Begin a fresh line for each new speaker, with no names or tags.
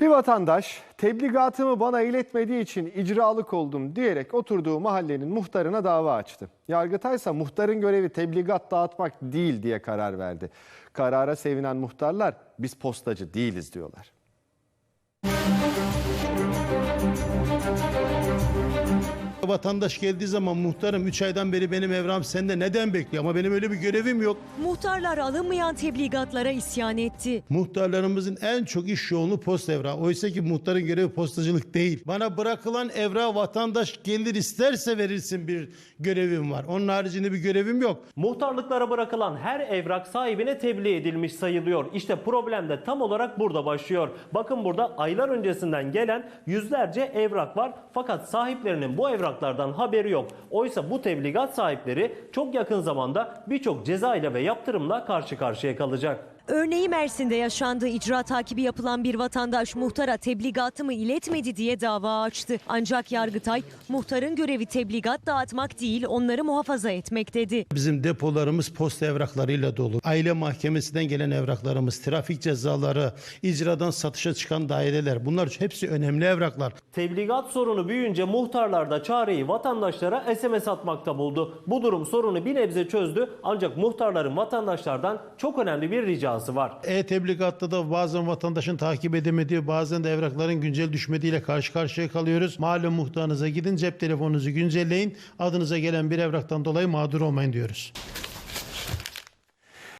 Bir vatandaş tebligatımı bana iletmediği için icralık oldum diyerek oturduğu mahallenin muhtarına dava açtı. Yargıtay ise muhtarın görevi tebligat dağıtmak değil diye karar verdi. Karara sevinen muhtarlar biz postacı değiliz diyorlar.
Vatandaş geldiği zaman muhtarım 3 aydan beri benim evram sende neden bekliyor ama benim öyle bir görevim yok.
Muhtarlar alınmayan tebligatlara isyan etti.
Muhtarlarımızın en çok iş yoğunluğu post evrağı. Oysa ki muhtarın görevi postacılık değil. Bana bırakılan evrağı vatandaş gelir isterse verilsin bir görevim var. Onun haricinde bir görevim yok.
Muhtarlıklara bırakılan her evrak sahibine tebliğ edilmiş sayılıyor. İşte problem de tam olarak burada başlıyor. Bakın burada aylar öncesinden gelen yüzlerce evrak var. Fakat sahiplerinin bu evraklardan haberi yok. Oysa bu tebligat sahipleri çok yakın zamanda birçok ceza ile ve yaptırımla karşı karşıya kalacak.
Örneği Mersin'de yaşandı. İcra takibi yapılan bir vatandaş muhtara tebligatımı iletmedi diye dava açtı. Ancak Yargıtay muhtarın görevi tebligat dağıtmak değil onları muhafaza etmek dedi.
Bizim depolarımız post evraklarıyla dolu. Aile mahkemesinden gelen evraklarımız, trafik cezaları, icradan satışa çıkan daireler bunlar hepsi önemli evraklar.
Tebligat sorunu büyüyünce muhtarlar da çareyi vatandaşlara SMS atmakta buldu. Bu durum sorunu bir nebze çözdü ancak muhtarların vatandaşlardan çok önemli bir ricası var.
E-tebligatta da bazen vatandaşın takip edemediği bazen de evrakların güncel düşmediğiyle karşı karşıya kalıyoruz. Mahalle muhtarınıza gidin cep telefonunuzu güncelleyin. Adınıza gelen bir evraktan dolayı mağdur olmayın diyoruz.